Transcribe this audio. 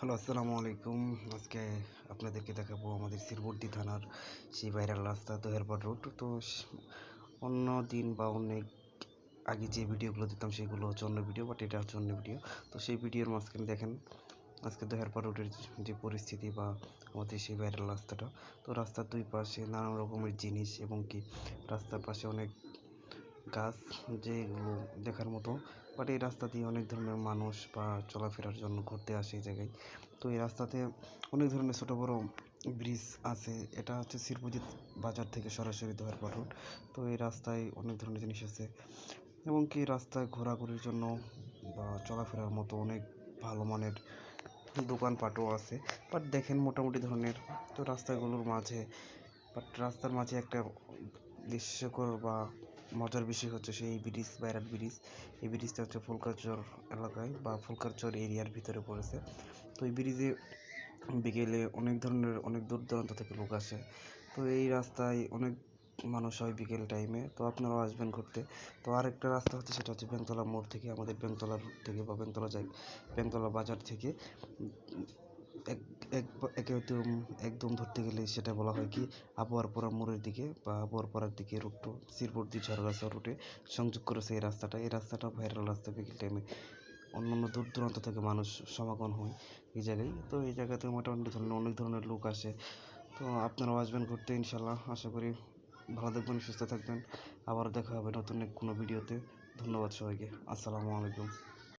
Hello, আসসালামু আলাইকুম। আজকে আপনাদেরকে দেখাবো আমাদের শিরবর্দি থানার সেই ভাইরাল রাস্তা দোহেরপাট রোড তো অন্য দিন বা অনেক আগে যে ভিডিওগুলো দিতাম সেগুলো হচ্ছে অন্য ভিডিও বাট এটা হচ্ছে অন্য ভিডিও তো সেই ভিডিওর মাঝখানে দেখেন, আজকে দোহেরপাট রোডের যে পরিস্থিতি বা আমাদের সেই ভাইরাল রাস্তাটা। তো রাস্তার দুই পাশে নানান রকমের জিনিস এবং কি, রাস্তার পাশে অনেক গাছ যেগুলো দেখার মতো বাট এই রাস্তা দিয়ে অনেক ধরনের মানুষ বা চলাফেরার জন্য ঘুরতে আসে এই জায়গায়। তো এই রাস্তাতে অনেক ধরনের ছোটো বড়ো ব্রিজ আছে, এটা হচ্ছে শিরপুজিত বাজার থেকে সরাসরি দোহারপাট রোড তো এই রাস্তায় অনেক ধরনের জিনিস আছে এবং কি রাস্তায় ঘোরাঘুরির জন্য বা চলাফেরার মতো অনেক ভালো মানের দোকানপাটও আছে। বাট দেখেন মোটামুটি ধরনের, তো রাস্তাগুলোর মাঝে বাট রাস্তার মাঝে একটা দৃশ্যকর বা মজার বিষয় হচ্ছে সেই ব্রিজ বাইরাট ব্রিজ এই ব্রিজটা হচ্ছে ফুলকারচর এলাকায় বা ফুলকারচর এরিয়ার ভিতরে পড়েছে। তো এই ব্রিজে বিকেলে অনেক ধরনের অনেক দূর দূরান্ত থেকে লোক আসে। তো এই রাস্তায় অনেক মানুষ হয় বিকেল টাইমে তো আপনারাও আসবেন ঘুরতে। তো আরেকটা রাস্তা হচ্ছে সেটা হচ্ছে বেংতলা মোড় থেকে আমাদের রোড থেকে বা বেংতলা যাই বেংতলা বাজার থেকে এক এক একদম একদম ধরতে গেলে সেটা বলা হয় কি আবহাওয়ারপাড়া মোড়ের দিকে বা আবহাওয়ারপাড়ার দিকে রুটটো শিরপুরদি ঝাড়গাছা রুটে সংযোগ করেছে এই রাস্তাটা। এই রাস্তাটা ভাইরাল রাস্তা বিকেল টাইমে অন্যান্য দূর দূরান্ত থেকে মানুষ সমাগম হয় এই জায়গায়। তো এই জায়গাতে মোটামুটি ধরনের অনেক ধরনের লোক আসে। তো আপনারাও আসবেন ঘুরতে ইনশাল্লাহ আশা করি ভালো থাকবেন, সুস্থ থাকবেন। আবার দেখা হবে নতুন কোনো ভিডিওতে ধন্যবাদ সবাইকে। আসসালামু আলাইকুম।